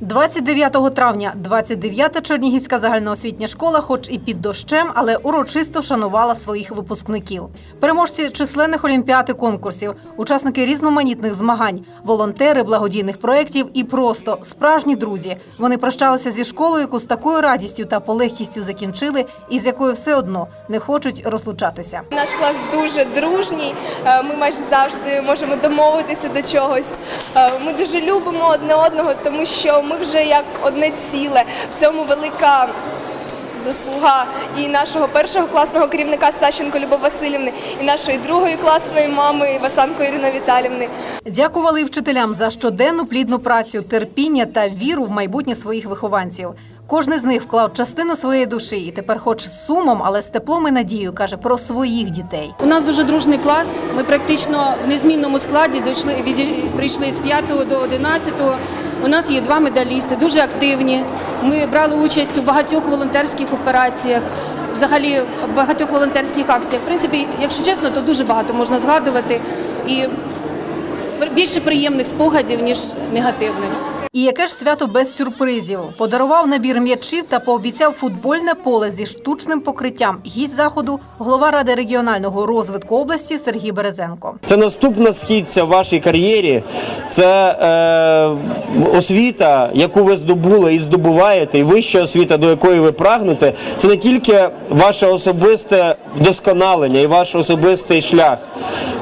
29 травня 29-та Чернігівська загальноосвітня школа, хоч і під дощем, але урочисто шанувала своїх випускників. Переможці численних олімпіад і конкурсів, учасники різноманітних змагань, волонтери благодійних проєктів і просто справжні друзі. Вони прощалися зі школою, яку з такою радістю та полегкістю закінчили, і з якою все одно не хочуть розлучатися. Наш клас дуже дружній. е, Ми майже завжди можемо домовитися до чогось. Е, Ми дуже любимо одне одного, тому що ми вже як одне ціле. В цьому велика заслуга і нашого першого класного керівника Сащенко Любов Васильівни, і нашої другої класної мами Васанко Ірини Віталівни. Дякували вчителям за щоденну плідну працю, терпіння та віру в майбутнє своїх вихованців. Кожний з них вклав частину своєї душі, і тепер, хоч з сумом, але з теплом і надією, каже про своїх дітей. У нас дуже дружний клас. Ми практично в незмінному складі дійшли від, прийшли з 5 до 11. У нас є два медалісти, дуже активні. Ми брали участь у багатьох волонтерських операціях, взагалі багатьох волонтерських акціях. В принципі, якщо чесно, то дуже багато можна згадувати і більше приємних спогадів ніж негативних. І яке ж свято без сюрпризів? Подарував набір м'ячів та пообіцяв футбольне поле зі штучним покриттям. Гість заходу голова ради регіонального розвитку області Сергій Березенко. Це наступна східця в вашій кар'єрі. Це е, освіта, яку ви здобули і здобуваєте, і вища освіта, до якої ви прагнете. Це не тільки ваше особисте вдосконалення і ваш особистий шлях.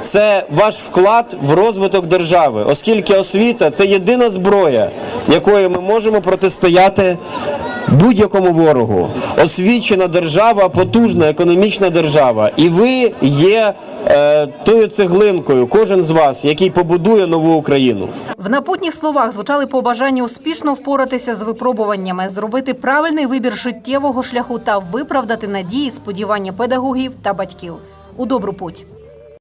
Це ваш вклад в розвиток держави, оскільки освіта це єдина зброя, якою ми можемо протистояти будь-якому ворогу. Освічена держава, потужна економічна держава. І ви є е, тою цеглинкою, кожен з вас, який побудує нову Україну. В напутніх словах звучали побажання успішно впоратися з випробуваннями, зробити правильний вибір життєвого шляху та виправдати надії, сподівання педагогів та батьків. У добру путь.